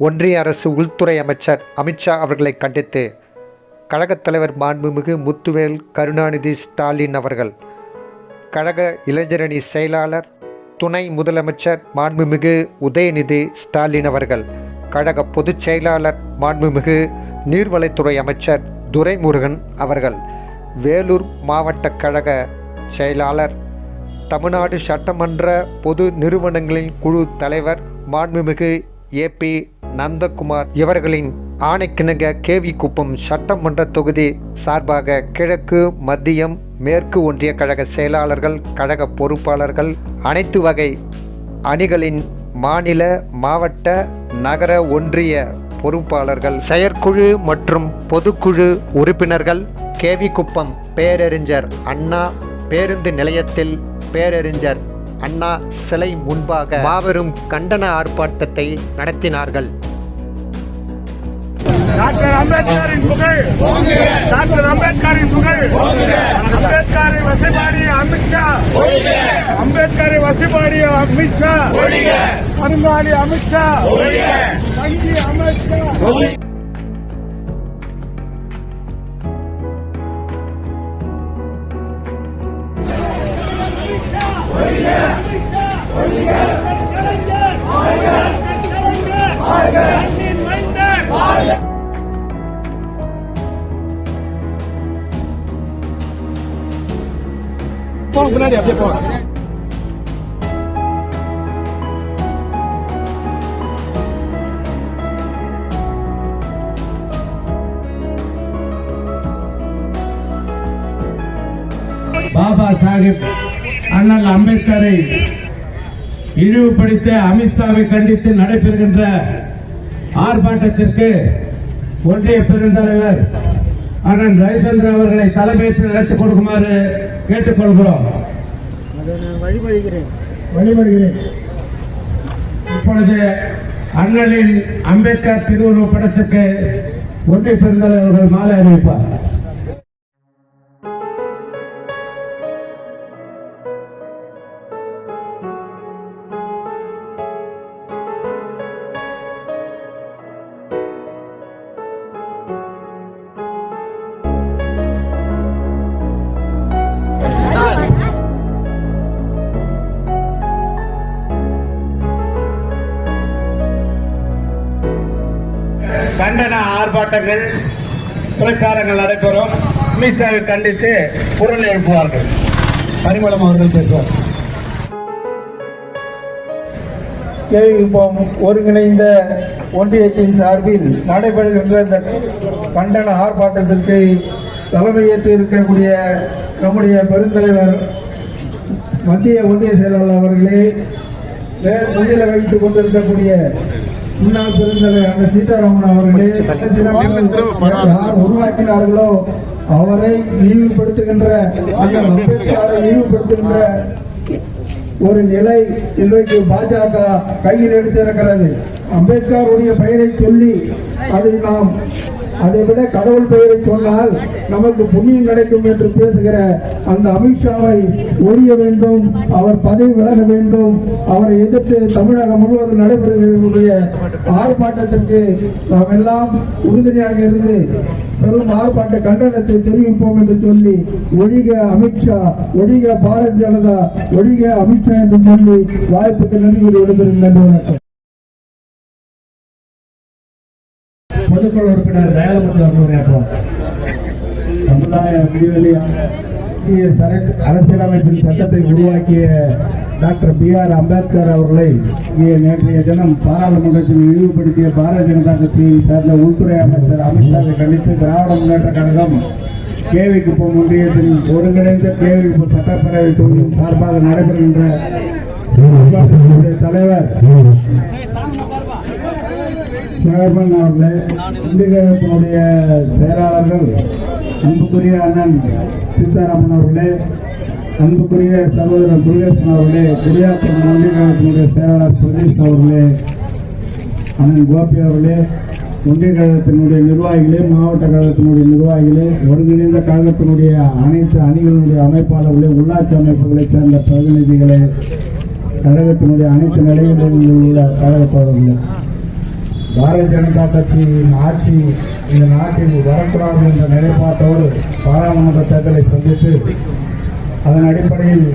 ஒன்றிய அரசு உள்துறை அமைச்சர் அமித்ஷா அவர்களை கண்டித்து கழகத் தலைவர் மாண்புமிகு முத்துவேல் கருணாநிதி ஸ்டாலின் அவர்கள் கழக இளைஞரணி செயலாளர் துணை முதலமைச்சர் மாண்புமிகு உதயநிதி ஸ்டாலின் அவர்கள் கழக பொதுச் செயலாளர் மாண்புமிகு நீர்வளத்துறை அமைச்சர் துரைமுருகன் அவர்கள் வேலூர் மாவட்ட கழக செயலாளர் தமிழ்நாடு சட்டமன்ற பொது நிறுவனங்களின் குழு தலைவர் மாண்புமிகு ஏபி நந்தகுமார் இவர்களின் ஆணைக்கிணங்க கேவி குப்பம் சட்டமன்ற தொகுதி சார்பாக கிழக்கு மத்தியம் மேற்கு ஒன்றிய கழக செயலாளர்கள் கழக பொறுப்பாளர்கள் அனைத்து வகை அணிகளின் மாநில மாவட்ட நகர ஒன்றிய பொறுப்பாளர்கள் செயற்குழு மற்றும் பொதுக்குழு உறுப்பினர்கள் கேவி குப்பம் பேரறிஞர் அண்ணா பேருந்து நிலையத்தில் பேரறிஞர் அண்ணா சிலை முன்பாக மாபெரும் கண்டன ஆர்ப்பாட்டத்தை நடத்தினார்கள். டாக்டர் அம்பேத்கரின் புகழ் டாக்டர் அம்பேத்கரின் புகழ். அம்பேத்கரை வசிபாடிய அமித்ஷா அம்பேத்கரை வசிபாடிய அமித்ஷா அருங்காலி அமித்ஷா தங்கி அமித்ஷா போங்க முன்னாடி அப்படியே பாபா சாஹிப் அண்ணல் அம்பேத்கரை இழிவுபடுத்த அமித்ஷாவை கண்டித்து நடைபெறுகின்ற ஆர்ப்பாட்டத்திற்கு ஒன்றிய பெருந்தலைவர் அண்ணன் ரவிச்சந்திரன் அவர்களை தலைமையேற்று நடத்தி கொடுக்குமாறு கேட்டுக்கொள்கிறோம். வழிபடுகிறேன். வழிபடுகிறேன். இப்பொழுது அண்ணலின் அம்பேத்கர் திருவுருவ படத்துக்கு ஒன்றிய பெருந்தலைவர் மாலை அறிவிப்பார் போராட்டங்கள் பிரச்சாரங்கள் நடைபெறும். அமித்ஷாவை கண்டித்து குரல் எழுப்புவார்கள். பரிமளம் அவர்கள் பேசுவார். கேவிக்குப்பம் ஒருங்கிணைந்த ஒன்றியத்தின் சார்பில் நடைபெறுகின்ற இந்த கண்டன ஆர்ப்பாட்டத்திற்கு தலைமையேற்று இருக்கக்கூடிய நம்முடைய பெருந்தலைவர் மத்திய ஒன்றிய செயலாளர் அவர்களே வேறு முன்னிலை வைத்துக் கொண்டிருக்கக்கூடிய முன்னாள் பெருந்தலைவர் அண்ணன் சீதாராமன் அவர்களே யார் உருவாக்கினார்களோ அவரை இழிவுபடுத்துகின்ற அந்த அம்பேத்கரை இழிவுபடுத்துகின்ற ஒரு நிலை இன்றைக்கு பாஜக கையில் எடுத்திருக்கிறது. அம்பேத்கருடைய பெயரை சொல்லி அதை நாம் அதை விட கடவுள் பெயரை சொன்னால் நமக்கு புண்ணியம் கிடைக்கும் என்று பேசுகிற அந்த அமித்ஷாவை ஒழிய வேண்டும் அவர் பதவி விலக வேண்டும் அவரை எதிர்த்து தமிழகம் முழுவதும் நடைபெறுகிற ஆர்ப்பாட்டத்திற்கு நாம் எல்லாம் உறுதுணையாக இருந்து பெரும் ஆர்ப்பாட்ட கண்டனத்தை தெரிவிப்போம் என்று சொல்லி ஒழிக அமித்ஷா ஒழிக பாரதிய ஜனதா ஒழிக அமித்ஷா என்று சொல்லி வாய்ப்புக்கு நன்றி கூறி பொதுக்குழு உறுப்பினர் தயாளமுத்து அவர்கள் உரையாற்றுவார் சமுதாய சரக்கு- அரசியலமைப்பின் சட்டத்தை உருவாக்கிய டாக்டர் பி ஆர் அம்பேத்கர் அவர்களை நேற்றைய தினம் பாராளுமன்றத்தில் இழிவுபடுத்திய பாரதிய ஜனதா கட்சியை சேர்ந்த உள்துறை அமைச்சர் அமித்ஷாவை கண்டித்து திராவிட முன்னேற்ற கழகம் கேவி குப்பம் ஒன்றியத்தின் ஒருங்கிணைந்த கேவி குப்பம் சட்டப்பேரவை தொகுதியின் சார்பாக நடைபெறுகின்ற தலைவர் சேர்மன் அவர்களே இந்தியத்தினுடைய செயலாளர்கள் அன்புக்குரிய அண்ணன் சீதாராமன் அவர்களே அன்புக்குரிய சகோதரர் முருகேசன் அவர்களே குடியாத்தன் ஒன்றிய செயலாளர் பிரதேஷ் அவர்களே அண்ணன் கோபி அவர்களே ஒன்றிய கழகத்தினுடைய நிர்வாகிகளே மாவட்ட கழகத்தினுடைய நிர்வாகிகளே ஒருங்கிணைந்த கழகத்தினுடைய அனைத்து அணிகளினுடைய அமைப்பாளர்களே உள்ளாட்சி அமைப்புகளைச் சேர்ந்த பிரதிநிதிகளே கழகத்தினுடைய அனைத்து நிலைகளிலும் உள்ள கழக பாரதிய ஜனதா கட்சியின் ஆட்சி இந்த நாட்டில் வரக்கூடாது என்ற நிலைப்பாட்டோடு பாராளுமன்ற தேர்தலை சந்தித்து அதன் அடிப்படையில்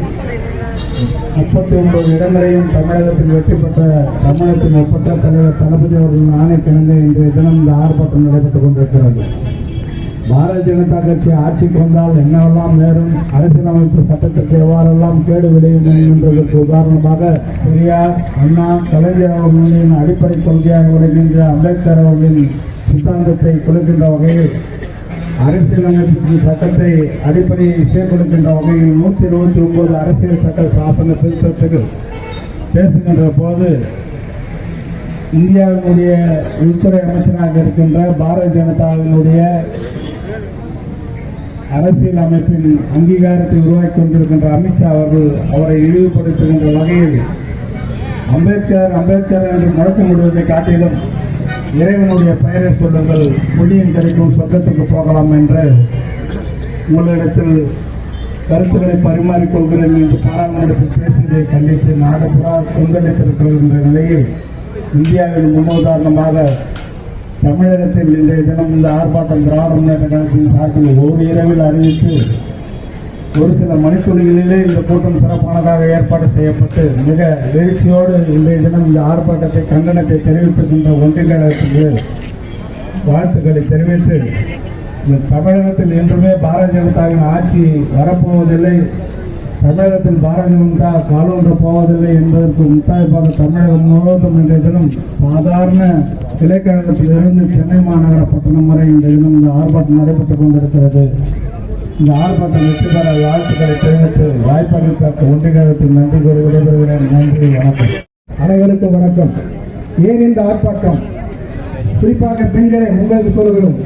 முப்பத்தி ஒன்பது இடங்களையும் தமிழகத்தில் வெற்றி பெற்ற தமிழகத்தின் ஒப்பற்ற தலைவர் தளபதி அவர்களின் ஆணைக்கிணங்க இன்றைய தினம் இந்த ஆர்ப்பாட்டம் நடைபெற்றுக் கொண்டிருக்கிறது. பாரதிய ஜனதா கட்சி ஆட்சிக்கு வந்தால் என்னவெல்லாம் நேரும்? அரசியலமைப்பு சட்டத்திற்கு எவ்வாறெல்லாம் கேடு விளையும் என்பதற்கு உதாரணமாக பெரியார் அண்ணா கலைஞர் அவர்களின் அடிப்படை கொள்கையாக விளங்குகின்ற அம்பேத்கர் அவர்களின் சித்தாந்தத்தை கொடுக்கின்ற வகையில் அரசியலமைப்பு சட்டத்தை அடிப்படையை சீர்குலைக்கின்ற வகையில் நூற்றி இருபத்தி ஒன்பது அரசியல் சட்ட சாசன திருத்தத்துக்கு பேசுகின்ற போது இந்தியாவினுடைய உள்துறை அமைச்சராக இருக்கின்ற பாரதிய ஜனதாவினுடைய அரசியல் அமைப்பின் அங்கீகாரத்தை உருவாக்கி கொண்டிருக்கின்ற அமித்ஷா அவர்கள் அவரை இழிவுபடுத்துகின்ற வகையில் அம்பேத்கர் அம்பேத்கர் என்று முழக்கம் விடுவதை காட்டிலும் இறைவனுடைய பெயரை சொல்லுங்கள் புண்ணியம் கிடைக்கும் சொர்க்கத்துக்கு போகலாம் என்று உங்களிடத்தில் கருத்துக்களை பரிமாறிக்கொள்கிறேன் என்று பாராளுமன்றத்தில் பேசியதை கண்டித்து நாடு புறா கொந்தளித்திருக்கின்ற நிலையில் இந்தியாவின் முன்னுதாரணமாக தமிழகத்தில் இன்றைய தினம் இந்த ஆர்ப்பாட்டம் திராவிட முன்னேற்ற கழகத்தின் சார்பில் ஒரு இரவில் அறிவித்து ஒரு சில மணித்துளிகளிலே இந்த கூட்டம் சிறப்பானதாக ஏற்பாடு செய்யப்பட்டு மிக எழுச்சியோடு இன்றைய தினம் இந்த ஆர்ப்பாட்டத்தை கண்டனத்தை தெரிவித்திருக்கின்ற ஒன்றிய கழகத்துக்கு வாழ்த்துக்களை தெரிவித்து இந்த தமிழகத்தில் என்றுமே பாரதிய ஜனதாவின் ஆட்சி வரப்போவதில்லை தமிழகத்தில் பாரதிய ஜனதா காலொன்று போவதில்லை என்பதற்கு முத்தாய்ப்பாக தமிழகம் முழுவதும் இன்றைய தினம் சாதாரண கிளைக்கழகத்திலிருந்து சென்னை மாநகர பட்டணம் வரை இந்த தினம் இந்த ஆர்ப்பாட்டம் நடைபெற்றுக் கொண்டிருக்கிறது. இந்த ஆர்ப்பாட்டம் வெற்றி பெற வாழ்த்துக்களை தெரிவித்து வாய்ப்பளித்த ஒன்றிய கழகத்தில் நன்றி கூறி விடைபெறுகிறேன். நன்றி வணக்கம். அனைவருக்கும் வணக்கம். ஏன் இந்த ஆர்ப்பாட்டம்? குறிப்பாக பெண்களை உங்களுக்கு சொல்கிறோம்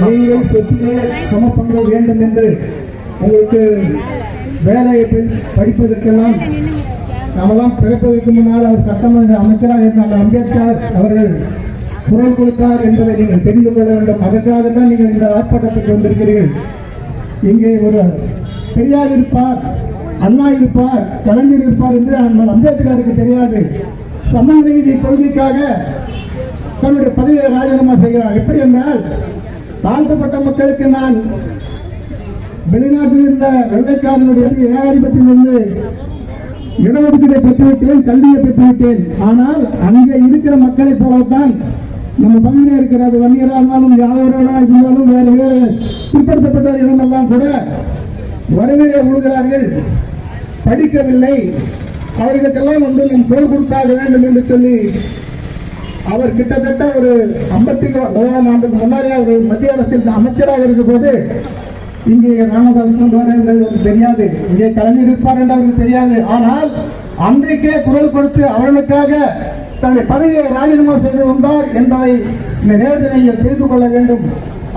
நீங்கள் சொத்திலே சமப்பங்கள் வேண்டும் என்று உங்களுக்கு வேலையை பெண் படிப்பதற்கெல்லாம் நாமெல்லாம் பிறப்பதற்கு முன்னால் அவர் சட்டமன்ற அமைச்சராக இருந்த அம்பேத்கர் அவர்கள் குரல் கொடுத்தார் என்பதை நீங்கள் தெரிந்து கொள்ள வேண்டும். அதற்காக தான் நீங்கள் இந்த ஆர்ப்பாட்டத்துக்கு வந்திருக்கிறீர்கள். இங்கே ஒரு பெரியார் இருப்பார் அண்ணா இருப்பார் கலைஞர் இருப்பார் என்று அண்ணல் அம்பேத்கருக்கு தெரியாது. சமூக நீதி கொள்கைக்காக தன்னுடைய பதவியை ராஜினாமா செய்கிறார். எப்படி என்றால் தாழ்த்தப்பட்ட மக்களுக்கு நான் வெளிநாட்டில் இருந்த வெள்ளைக்காரனுடைய ஏகாதிபத்தியிலிருந்து இடஒதுக்கீட்டை பெற்றுவிட்டேன் கல்வியை பெற்றுவிட்டேன். ஆனால் அங்கே இருக்கிற மக்களை போலத்தான் நம்ம பகுதியில் இருக்கிற அது வன்னியராக இருந்தாலும் யாதவராக இருந்தாலும் வேறு வேறு பிற்படுத்தப்பட்ட இடமெல்லாம் கூட வறுமையை உழுகிறார்கள். படிக்கவில்லை. அவர்களுக்கெல்லாம் வந்து நம் தோல் கொடுத்தாக வேண்டும் என்று சொல்லி அவர் கிட்டத்தட்ட ஒரு ஐம்பத்தி ஓராம் ஆண்டுக்கு முன்னாடியே அவர் மத்திய அரசில் அமைச்சராக இருக்க போது இங்கே ராமதாஸ் கொண்டு தெரியாது. இங்கே கலைஞர் இருப்பார் என்று அவருக்கு தெரியாது. ஆனால் அன்றைக்கே குரல் கொடுத்து அவர்களுக்காக தன்னை பதவியை ராஜினாமா செய்து வந்தார் என்பதை இந்த நேரத்தில் நீங்கள் தெரிந்து கொள்ள வேண்டும்.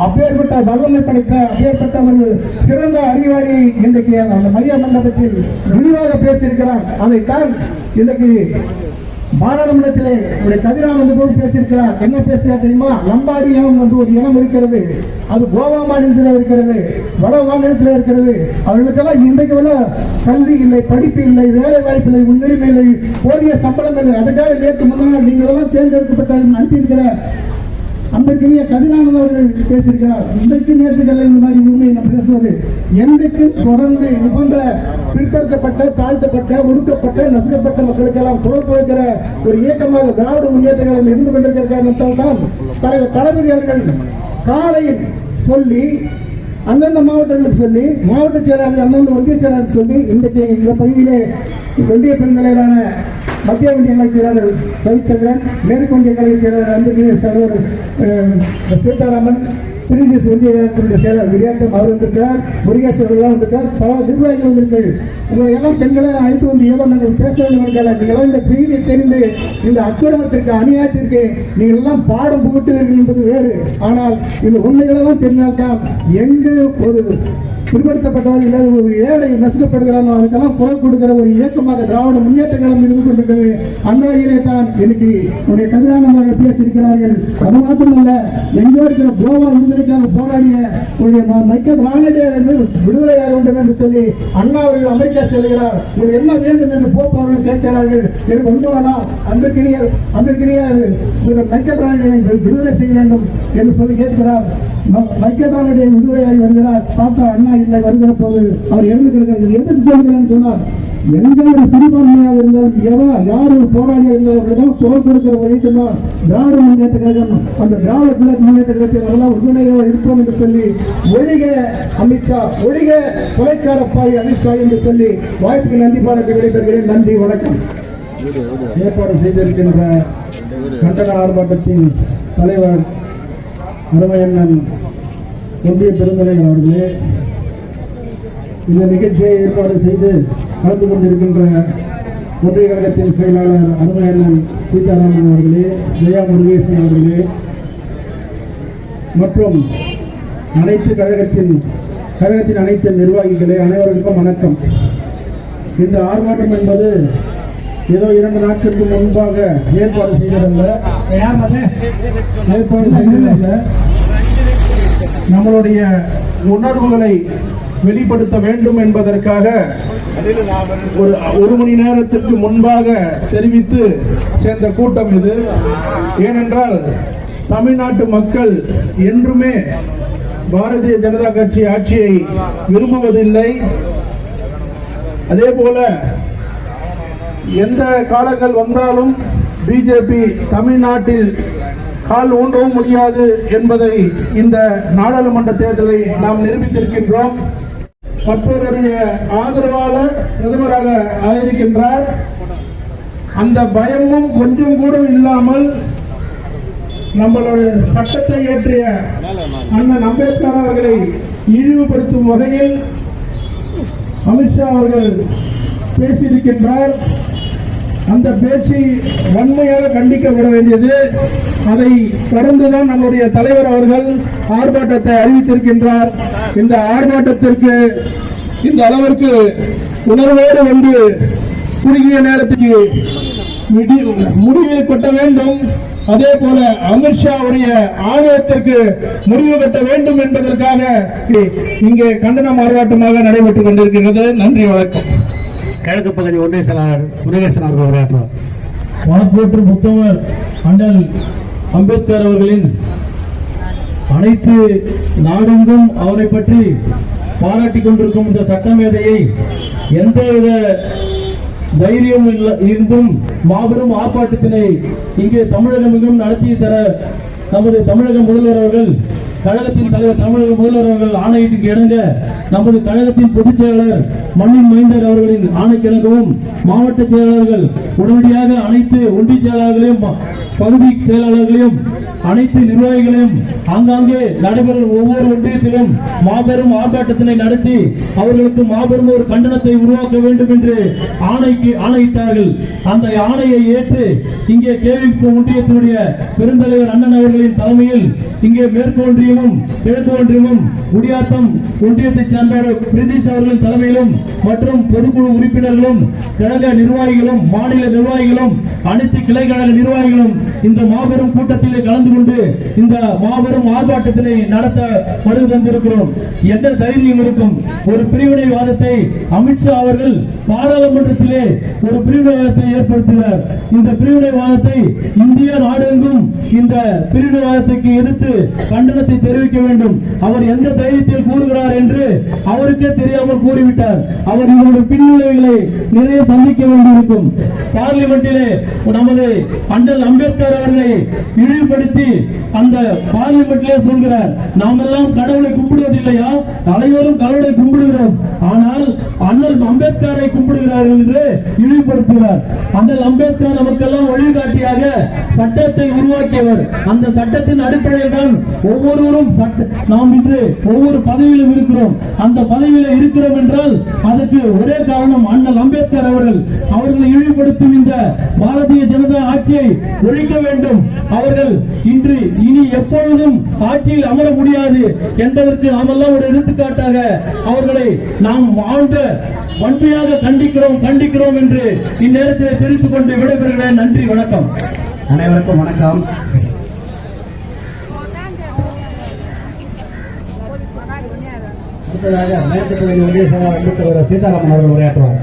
அப்பேற்பட்ட வல்லமை படைத்த அப்பேற்பட்ட ஒரு சிறந்த அறிவாளி இன்றைக்கு அந்த மைய மண்டபத்தில் விரிவாக பேசியிருக்கிறார். அதைத்தான் இன்றைக்கு பாராளுமன்றத்திலே ஒரு கதிரானந்த போல் பேசியிருக்கிறார். என்ன பேசுகிறார் தெரியுமா? லம்பாடி இனம் என்று ஒரு இனம் இருக்கிறது. அது கோவா மாநிலத்தில் இருக்கிறது. வட மாநிலத்தில் இருக்கிறது. அவர்களுக்கெல்லாம் இன்றைக்கு உள்ள கல்வி இல்லை படிப்பு இல்லை வேலை வாய்ப்பு இல்லை முன்னுரிமை இல்லை போதிய சம்பளம் இல்லை. அதுக்காக நேற்று முன்னால் நீங்கள் எல்லாம் தேர்ந்தெடுக்கப்பட்ட அனுப்பியிருக்கிற அன்றைக்கினிய கதிரானந்த் அவர்கள் பேசியிருக்கிறார். இன்றைக்கு நேற்றுக்கல்ல இந்த மாதிரி உண்மையை நம்ம பேசுவது என்றைக்கு தொடர்ந்து இது போன்ற பிற்படுத்தப்பட்ட தாழ்த்தப்பட்ட ஒடுக்கப்பட்ட நசுக்கப்பட்ட மக்களுக்கெல்லாம் குரல் கொடுக்கிற ஒரு இயக்கமாக திராவிட முன்னேற்ற கழகம் இருந்து கொண்டிருக்கிற காரணத்தால் தான் தலைவர் தளபதி அவர்கள் காலையில் சொல்லி அந்தந்த மாவட்டங்களுக்கு சொல்லி மாவட்ட செயலாளர் அந்தந்த ஒன்றிய செயலாளர் சொல்லி இன்றைக்கு இந்த பகுதியிலே ஒன்றிய பெருந்தலைவரான மத்திய வங்கிய கழக செயலாளர் ரவிச்சந்திரன் மேற்கு வங்கிய கழக செயலாளர் அன்பு சகோதரர் சீதாராமன் பிரிதேச ஒன்றிய செயலர் விடியாட்டம் அவர் வந்திருக்கிறார் முருகேஸ்வரர்லாம் வந்திருக்கார் பல நிர்வாகிகள் வந்திருக்கிறார்கள். உங்களை எல்லாம் பெண்களை அழைத்து வந்து ஏதோ நாங்கள் பேச வேண்டும் என்றால் நீங்கள் இந்த பிரீதியை தெரிந்து இந்த அக்கிரமத்திற்கு அநியாயத்திற்கு நீங்கள் எல்லாம் பாடம் புகட்டுவீர்கள் என்பது வேறு. ஆனால் இந்த உண்மைகளெல்லாம் தெரிந்தால்தான் எங்கு ஒரு பிற்படுத்தப்பட்டவர் இல்லாத ஒரு ஏழை நசுக்கப்படுகிறான் அவருக்கெல்லாம் குரல் கொடுக்கிற ஒரு இயக்கமாக திராவிட முன்னேற்ற கழகம் இருந்து கொண்டிருக்கிறது. அந்த வகையிலே தான் இன்னைக்கு நம்முடைய கதிரான அவர்கள் பேசியிருக்கிறார்கள். அது மாத்திரமல்ல எங்கோ இருக்கிற கோவா விடுதலைக்காக போராடிய உடைய ம- மைக்கேல் ராணடே என்று விடுதலையாக வேண்டும் என்று சொல்லி அண்ணா அவர்கள் அமெரிக்கா செல்கிறார். இது என்ன வேண்டும் என்று போப் அவர்கள் கேட்கிறார்கள். எனக்கு ஒன்று வேணாம் அன்பிற்கினிய அன்பிற்கினிய இவர் மைக்கேல் ராணடே விடுதலை செய்ய வேண்டும் என்று சொல்லி கேட்கிறார். ம- மைக்கேல் ராணடே விடுதலையாகி வருகிறார். பார்த்தா அண்ணா இல்லை வருகிற போது அவர் இறந்து கிடக்கிறது எதுக்கு சொல்கிறேன்னு சொன்னார். எந்த ஒரு சிறுபான்மையாக இருந்தாலும் எவா யார் ஒரு போராளியாக இருந்தாலும் குரல் கொடுக்கிற ஒரு திராவிட முன்னேற்ற கழகம் அந்த திராவிட பிள்ளை முன்னேற்ற கழகத்தை வரலாம் உறுதுணையாக இருப்போம் என்று சொல்லி ஒழிக அமித்ஷா ஒழிக கொலைக்காரப்பாய் அமித்ஷா என்று சொல்லி வாய்ப்புக்கு நன்றி பாராட்டு விடைபெறுகிறேன். நன்றி வணக்கம். ஏற்பாடு செய்திருக்கின்ற கண்டன ஆர்ப்பாட்டத்தின் தலைவர் அருமையண்ணன் ஒன்றிய பெருந்தலைவர் அவர்களே இந்த நிகழ்ச்சியை ஏற்பாடு செய்து கலந்து கொண்டிருக்கின்ற ஒன்றிய கழகத்தின் செயலாளர் அருமையண்ணன் சீதாராமன் அவர்களே ஜெயா முருகேசன் அவர்களே மற்றும் அனைத்து கழகத்தின் கழகத்தின் அனைத்து நிர்வாகிகளே அனைவருக்கும் வணக்கம். இந்த ஆர்ப்பாட்டம் என்பது ஏதோ இரண்டு நாட்களுக்கு முன்பாக ஏற்பாடு செய்ததல்ல ஏற்பாடு செய்ததல்ல நம்மளுடைய உணர்வுகளை வெளிப்படுத்த வேண்டும் என்பதற்காக ஒரு ஒரு மணி நேரத்திற்கு முன்பாக தெரிவித்து சேர்ந்த கூட்டம் இது. ஏனென்றால் தமிழ்நாட்டு மக்கள் என்றுமே பாரதிய ஜனதா கட்சி ஆட்சியை விரும்புவதில்லை. அதே போல எந்த காலங்கள் வந்தாலும் பிஜேபி தமிழ்நாட்டில் கால் ஊன்றவும் முடியாது என்பதை இந்த நாடாளுமன்ற தேர்தலை நாம் நிரூபித்திருக்கின்றோம். மற்றவருடைய ஆதரவாளர் பிரதமராக ஆயிருக்கின்றார். அந்த பயமும் கொஞ்சம் கூட இல்லாமல் நம்மளுடைய சட்டத்தை இயற்றிய அண்ணன் அம்பேத்கர் அவர்களை இழிவுபடுத்தும் வகையில் அமித்ஷா அவர்கள் பேசியிருக்கின்றார். அந்த பேச்சை வன்மையாக கண்டிக்கப்பட வேண்டியது. அதை தொடர்ந்துதான் நம்முடைய தலைவர் அவர்கள் ஆர்ப்பாட்டத்தை அறிவித்திருக்கின்றார். இந்த ஆர்ப்பாட்டத்திற்கு இந்த அளவிற்கு உணர்வோடு வந்து குறுகிய நேரத்துக்கு முடிவு கட்ட வேண்டும். அதே போல அமித்ஷாவுடைய ஆணவத்திற்கு முடிவு கட்ட வேண்டும் என்பதற்காக இங்கே கண்டன ஆர்ப்பாட்டமாக நடைபெற்றுக் கொண்டிருக்கிறது நன்றி வணக்கம். கிழக்கு பகுதி ஒன்றிய செயலாளர் முருகேசன் அவர்கள் உரையாற்றுவார். வாக்கோற்று முத்தவர் அண்ணல் அம்பேத்கர் அவர்களின் அனைத்து நாடெங்கும் அவரை பற்றி பாராட்டிக் கொண்டிருக்கும் இந்த சட்டமேதையை எந்தவித தைரியம் இல்ல- இருந்தும் மாபெரும் ஆர்ப்பாட்டத்தினை இங்கே தமிழகம் மிகவும் நடத்தி தர நமது தமிழக முதல்வர் அவர்கள் கழகத்தின் தலைவர் தமிழக முதல்வர் அவர்கள் ஆணையத்துக்கு இணங்க நமது கழகத்தின் பொதுச் செயலாளர் மண்ணின் மைந்தர் அவர்களின் ஆணைக்கிணங்கவும் மாவட்ட செயலாளர்கள் உடனடியாக அனைத்து ஒன்றிய செயலாளர்களையும் பகுதி செயலாளர்களையும் அனைத்து நிர்வாகிகளையும் ஆங்காங்கே நடைபெறும் ஒவ்வொரு ஒன்றியத்திலும் மாபெரும் ஆர்ப்பாட்டத்தினை நடத்தி அவர்களுக்கு மாபெரும் ஒரு கண்டனத்தை உருவாக்க வேண்டும் என்று ஆணைக்கு ஆணையிட்டார்கள். அந்த ஆணையை ஏற்று இங்கே கேவி ஒன்றியத்தினுடைய பெருந்தலைவர் அண்ணன் அவர்களின் தலைமையில் இங்கே மேற்கொன்றிய ஒன்றியமும் கிழக்கு ஒன்றியமும் குடியாத்தம் ஒன்றியத்தைச் சேர்ந்த பிரதீஷ் அவர்களின் தலைமையிலும் மற்றும் பொதுக்குழு உறுப்பினர்களும் கழக நிர்வாகிகளும் மாநில நிர்வாகிகளும் அனைத்து கிளை கழக நிர்வாகிகளும் இந்த மாபெரும் கூட்டத்தில் கலந்து கொண்டு இந்த மாபெரும் ஆர்ப்பாட்டத்தினை நடத்த வருகை தந்திருக்கிறோம். எந்த தைரியம் இருக்கும்? ஒரு பிரிவினைவாதத்தை அமித்ஷா அவர்கள் பாராளுமன்றத்திலே ஒரு பிரிவினைவாதத்தை ஏற்படுத்தினார். இந்த பிரிவினைவாதத்தை இந்திய நாடெங்கும் இந்த பிரிவினைவாதத்துக்கு எதிர்த்து கண்டனத்தை தெரிவிக்க வேண்டும். அவர் எந்த தைரியத்தில் கூறுகிறார் என்று அவருக்கே தெரியாமல் கூறிவிட்டார். அவர் இவருடைய பின்விளைவுகளை நிறைய சந்திக்க வேண்டியிருக்கும். பார்லிமெண்டிலே நமது அண்டல் அம்பேத்கர் அவர்களை இழிவுபடுத்தி அந்த பார்லிமெண்ட்லே சொல்கிறார் நாம் எல்லாம் கடவுளை கும்பிடுவதில்லையா? அனைவரும் கடவுளை கும்பிடுகிறோம். ஆனால் அண்ணல் அம்பேத்கரை கும்பிடுகிறார்கள் என்று இழிவுபடுத்துகிறார். அண்ணல் அம்பேத்கர் நமக்கெல்லாம் வழிகாட்டியாக சட்டத்தை உருவாக்கியவர். அந்த சட்டத்தின் அடிப்படையில் தான் ஒவ்வொரு ஒவ்வொருவரும் நாம் இன்று ஒவ்வொரு பதவியிலும் இருக்கிறோம். அந்த பதவியில இருக்கிறோம் என்றால் அதற்கு ஒரே காரணம் அண்ணல் அம்பேத்கர் அவர்கள். அவர்களை இழிவுபடுத்தும் இந்த பாரதிய ஜனதா ஆட்சியை ஒழிக்க வேண்டும். அவர்கள் இன்று இனி எப்பொழுதும் ஆட்சியில் அமர முடியாது என்பதற்கு நாமெல்லாம் ஒரு எடுத்துக்காட்டாக அவர்களை நாம் வாழ்ந்த வன்மையாக கண்டிக்கிறோம் கண்டிக்கிறோம் என்று இந்நேரத்தில் தெரிவித்துக் கொண்டு விடைபெறுகிறேன். நன்றி வணக்கம். அனைவருக்கும் வணக்கம். அடுத்ததாக மேற்கு பகுதி ஒன்றிய சீதாராமன் அவர்கள் உரையாற்றுவார்.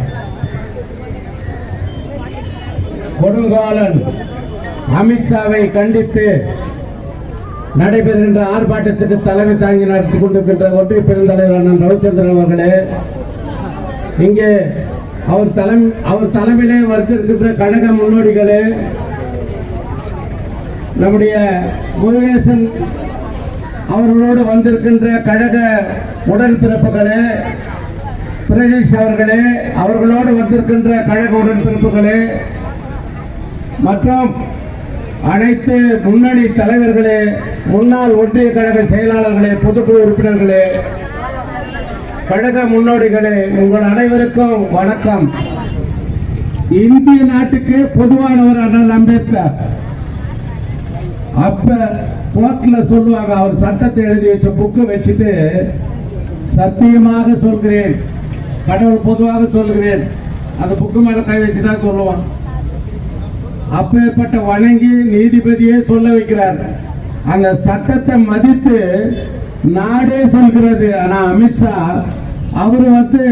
கொடுங்காலன் அமித்ஷாவை கண்டித்து நடைபெறுகின்ற ஆர்ப்பாட்டத்துக்கு தலைமை தாங்கி நடத்தி கொண்டிருக்கின்ற ஒற்றை பெருந்தலைவர் அண்ணன் ரவிச்சந்திரன் அவர்களே இங்கே அவர் தலைமை அவர் தலைமையிலே வந்திருக்கின்ற கழக முன்னோடிகளே நம்முடைய முருகேசன் அவர்களோடு வந்திருக்கின்ற கழக உடன்பிறப்புகளே பிரதேஷ் அவர்களே அவர்களோடு வந்திருக்கின்ற கழக உடன்பிறப்புகளே மற்றும் அனைத்து முன்னணி தலைவர்களே முன்னாள் ஒன்றிய கழக செயலாளர்களே பொதுக்குழு உறுப்பினர்களே கழக முன்னோடிகளே உங்கள் அனைவருக்கும் வணக்கம். இந்திய நாட்டுக்கு பொதுவானவர் அண்ணல் அம்பேத்கர். அப்ப கோர்ட்ல சொல்லுவாங்க அவர் சட்டத்தை எழுதி வச்ச புக்கு வச்சுட்டு சத்தியமாக சொல்கிறேன். கடவுள் பொதுவாக சொல்கிறேன் அந்த புக்கு மேல கை வச்சு தான் சொல்லுவான். அப்பேற்பட்ட வணங்கி நீதிபதியே சொல்ல வைக்கிறார். அந்த சட்டத்தை மதித்து நாடே சொல்கிறது. ஆனா அமித்ஷா அவரு வந்து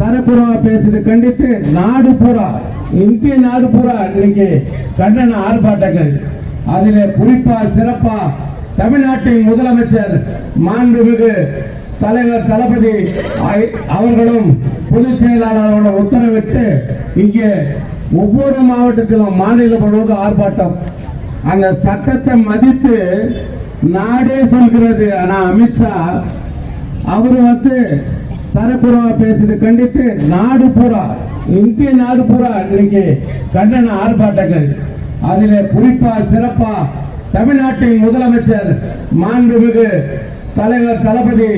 தரப்புறவா பேசுறது கண்டித்து நாடு பூரா இந்திய நாடு பூரா இன்னைக்கு கண்டன ஆர்ப்பாட்டங்கள். அதிலே குறிப்பா சிறப்பா தமிழ்நாட்டின் முதலமைச்சர் மாண்புமிகு தலைவர் தளபதி அவர்களும் பொதுச் செயலாளரோட உத்தரவிட்டு இங்கே ஒவ்வொரு மாவட்டத்திலும் மாநில முழுவதும் ஆர்ப்பாட்டம். அந்த சட்டத்தை மதித்து நாடே சொல்கிறது. ஆனா அமித்ஷா அவரு வந்து தரப்புறவா பேசுறது கண்டித்து நாடு பூரா இந்திய நாடு பூரா இன்னைக்கு கண்டன ஆர்ப்பாட்டங்கள். அதிலே குறிப்பா சிறப்பா தமிழ்நாட்டின் முதலமைச்சர் மாண்புமிகு தலைவர் தளபதி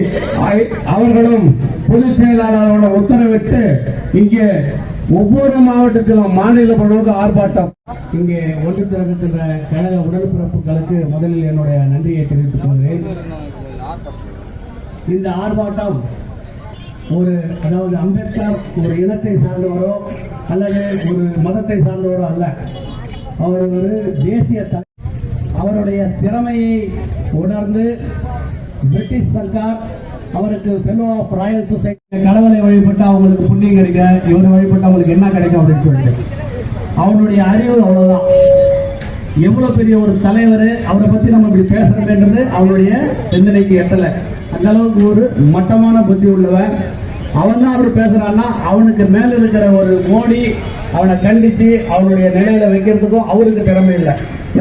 அவர்களும் பொதுச் செயலாளரோட உத்தரவிட்டு இங்கே ஒவ்வொரு மாவட்டத்திலும் மாநில முழுவதும் ஆர்ப்பாட்டம். இங்கே ஒன்று திறக்கின்ற கழக உடல்பிறப்புகளுக்கு முதலில் என்னுடைய நன்றியை தெரிவித்துக் கொள்கிறேன். இந்த ஆர்ப்பாட்டம் ஒரு அதாவது அம்பேத்கர் ஒரு இனத்தை சார்ந்தவரோ அல்லது ஒரு மதத்தை சார்ந்தவரோ அல்ல. அவர் ஒரு தேசிய அவருடைய திறமையை உணர்ந்து பிரிட்டிஷ் சர்க்கார் அவருக்கு ஃபெலோ ஆஃப் ராயல் சொசைட்டி கடவுளை வழிபட்டு அவங்களுக்கு புண்ணியம் கிடைக்க இவரை வழிபட்டு அவங்களுக்கு என்ன கிடைக்கும் அப்படின்னு சொல்லிட்டு. அவனுடைய அறிவு அவ்வளவுதான். எவ்வளவு பெரிய ஒரு தலைவர் அவரை பத்தி நம்ம இப்படி பேசுறோம்ன்றது அவனுடைய சிந்தனைக்கு எட்டலை. அந்த அளவுக்கு ஒரு மட்டமான புத்தி உள்ளவன் அவன் தான் அவர் பேசுறான்னா அவனுக்கு மேல இருக்கிற ஒரு மோடி அவனை கண்டிச்சு அவனுடைய நிலையில வைக்கிறதுக்கும் அவருக்கு திறமை இல்லை.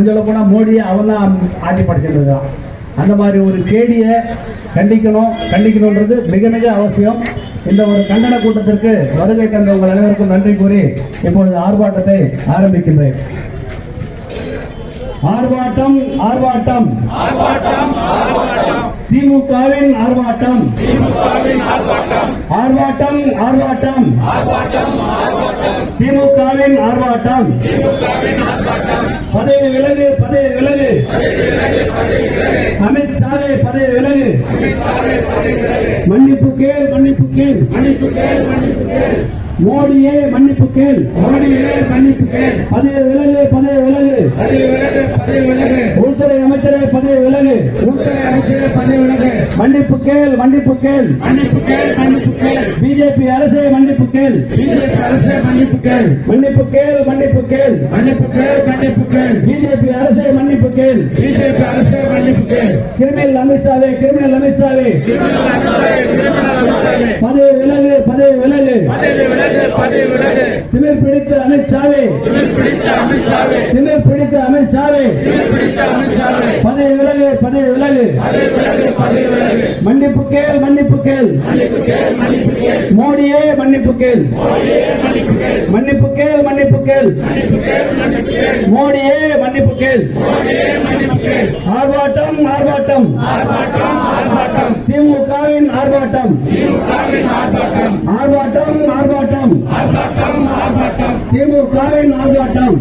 சொல்ல போனா மோடியை அவன் தான் ஆட்சி படைச்சிட்டு இருக்கான். அந்த மாதிரி ஒரு கேடியை கண்டிக்கணும் கண்டிக்கணுன்றது மிக மிக அவசியம். இந்த ஒரு கண்டன கூட்டத்திற்கு வருகை தந்த உங்கள் அனைவருக்கும் நன்றி கூறி இப்பொழுது ஆர்ப்பாட்டத்தை ஆரம்பிக்கின்றேன். ஆர்ப்பாட்டம் ஆர்ப்பாட்டம். திமுகவின் ஆர்ப்பாட்டம். ஆர்ப்பாட்டம். ஆர்ப்பாட்டம் திமுகவின் ஆர்ப்பாட்டம். பதவி விலகு பதவி விலகு. அமித் ஷாவே பதவி விலகு. மன்னிப்பு கேள் மன்னிப்பு கேள். மன்னிப்பு கேள் மன்னிப்பு கேள். மோடியே மன்னிப்பு கேள் மோடியே மன்னிப்பு கேள் பதவி விலகு பதவி விலகு பதவி விலகு பதவி விலகு உள்துறை அமைச்சரே பதவி விலகு உள்துறை அமைச்சரே பதவி விலகு மன்னிப்பு கேள் மன்னிப்பு கேள் மன்னிப்பு கேள் மன்னிப்பு கேள் பிஜேபி அரசே மன்னிப்பு கேள் பிஜேபி அரசே மன்னிப்பு கேள் மன்னிப்பு கேள் மன்னிப்பு கேள் மன்னிப்பு கேள் மன்னிப்பு கேள் பிஜேபி அரசே மன்னிப்பு கேள் பிஜேபி அரசே மன்னிப்பு கேள் கிரிமினல் அமித்ஷாவே கிரிமினல் அமித்ஷாவே பதவி விலகு பதவி விலகு. திமிர் பிடித்த அமித்ஷாவே திமிர் பிடித்த அமித்ஷாவே பதவி விலகு பதவி விலகு. மன்னிப்பு கேள் மன்னிப்பு கேள். மோடியே மன்னிப்பு கேள். மன்னிப்பு கேள். மன்னிப்பு கேள் மோடியே மன்னிப்பு கேள். ஆர்ப்பாட்டம் ஆர்ப்பாட்டம். திமுகவின் ஆர்ப்பாட்டம். ஆர்ப்பாட்டம் ஆர்ப்பாட்டம். திமுகவின் ஆர்ப்பாட்டம்.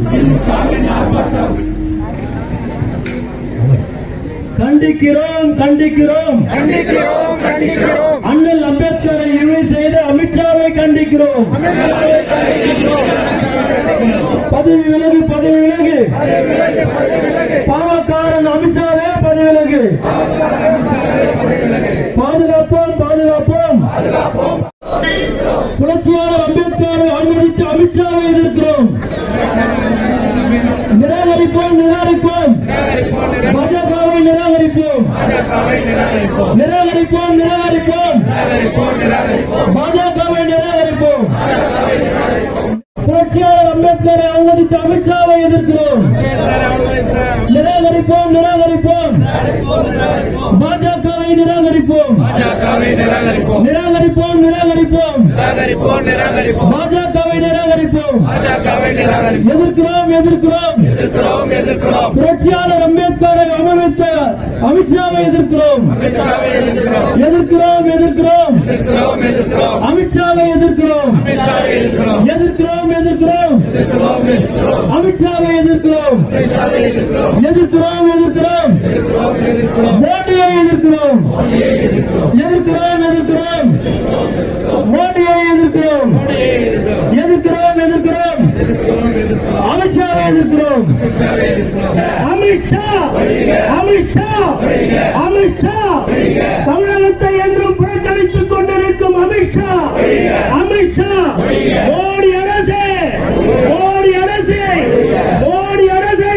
கண்டிக்கிறோம் கண்டிக்கிறோம். அண்ணல் அம்பேத்கரை இழிவு செய்த அமித்ஷாவை கண்டிக்கிறோம். பதவி விலகு பதவி விலகு பாவக்காரன் அமித்ஷாவே பதவி விலகு பாதுகாப்போம் பாதுகாப்போம். புரட்சியாளர் அம்பேத்கரை அனுமதித்து அமித்ஷாவை எதிர்க்கிறோம். நிராகரிப்போம் நிராகரிப்போம். பாஜகவை நிராகரிப்போம். நிராகரிப்போம் நிராகரிப்போம் பாஜகவை நிராகரிப்போம் புரட்சியாளர் அம்பேத்கரை அவமதித்து அமித்ஷாவை எதிர்க்கிறோம் நிராகரிப்போம் நிராகரிப்போம். பாஜகவை நிராகரிப்போம். நிராகரிப்போம் நிராகரிப்போம். பாஜகவை நிராகரிப்போம். எதிர்க்கிறோம் எதிர்க்கிறோம். புரட்சியாளர் அம்பேத்கரை அவமதித்த அமித்ஷாவை எதிர்க்கிறோம். எதிர்க்கிறோம். எதிர்க்கிறோம் அமித்ஷாவை எதிர்க்கிறோம். எதிர்க்கிறோம். எதிர்க்கிறோம் அமித்ஷாவை எதிர்க்கிறோம். எதிர்க்கிறோம். எதிர்க்கிறோம் மோடியை எதிர்க்கிறோம் எதிர்க்கிறோம் எதிர்க்கிறோம் அமித்ஷாவை எதிர்க்கிறோம் அமித்ஷா அமித்ஷா அமித்ஷா தமிழகத்தை என்றும் புறக்கணித்துக் கொண்டிருக்கும் அமித்ஷா அமித்ஷா மோடி அரசு மோடி அரசு மோடி அரசு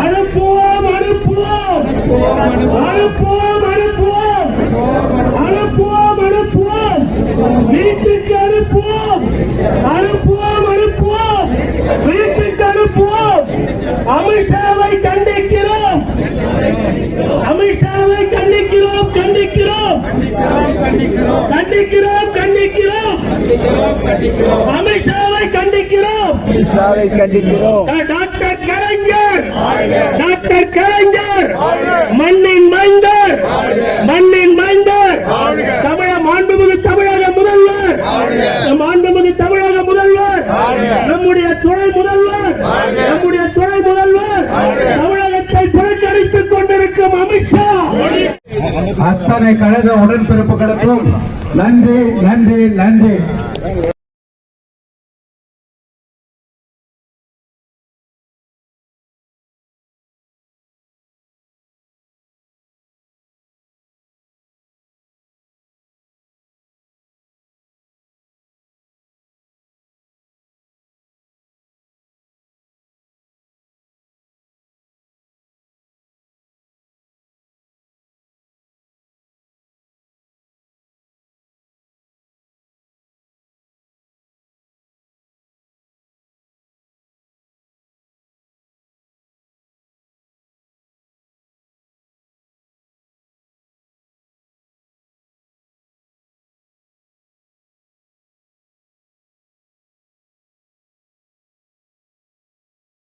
அனுப்புவோம் அனுப்புவோம் அனுப்புவோம் அனுப்புவோம் அனுப்புவோம் அனுப்புவோம் வீட்டுக்கு அனுப்புவோம் அனுப்புவோம் அனுப்புவோம் வீட்டுக்கு அனுப்புவோம் அமித்ஷாவை கண்டிக்கிறோம் அமித்ஷாவை கண்டிக்கிறோம் கண்டிக்கிறோம். கண்டிக்கிறோம் கண்டிக்கிறோம். அமித்ஷாவை கண்டிக்கிறோம். டாக்டர் கலைஞர். டாக்டர் கலைஞர். மண்ணின் மைந்தர். மண்ணின் மைந்தர். தமிழக மாண்புமிகு தமிழக முதல்வர். மாண்புமிகு தமிழக முதல்வர். நம்முடைய துணை முதல்வர். நம்முடைய துணை முதல்வர் தமிழகத்தை புறக்கணித்துக் கொண்டிருக்கும் அமித்ஷா அத்தனை கழக உடன்பிறப்புகளுக்கும் நன்றி நன்றி நன்றி.